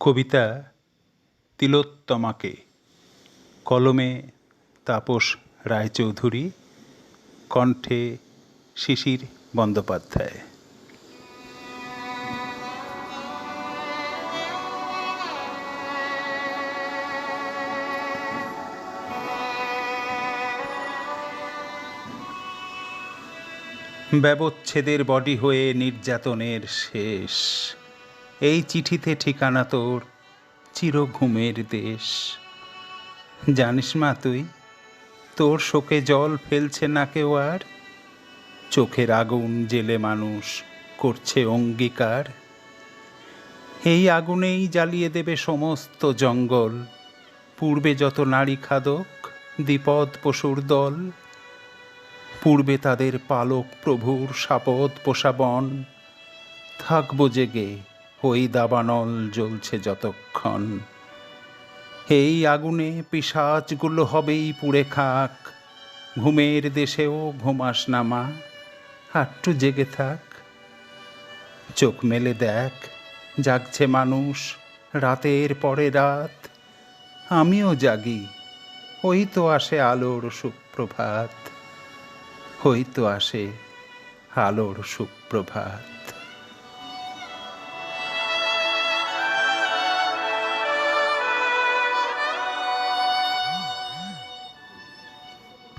কবিতা তিলোত্তমাকে কলমে তাপস রায়চৌধুরী কণ্ঠে শিশির বন্দ্যোপাধ্যায়। ব্যবচ্ছেদের বডি হয়ে নির্যাতনের শেষ। এই চিঠিতে ঠিকানা তোর, চিরঘুমের দেশ। জানিস মা তুই, তোর শোকে জল ফেলছে না কেউ আর? চোখের আগুন জেলে মানুষ করছে অঙ্গীকার। এই আগুনেই জ্বালিয়ে দেবে সমস্ত জঙ্গল, পূর্বে যত নারী খাদক, দ্বিপদ পশুর দল। পূর্বে তাদের পালক প্রভুর সাপদ পোষাবন থাকব জেগে ওই দাবানল জ্বলছে যতক্ষণ। এই আগুনে পিসাজগুলো হবেই পুড়ে খাক। ঘুমের দেশেও ঘুমাস না মা আটটু জেগে থাক। চোখ মেলে দেখ, জাগছে মানুষ, রাতের পরে রাত। আমিও জাগি ওই তো আসে আলোর সুপ্রভাত। ওই তো আসে আলোর সুপ্রভাত।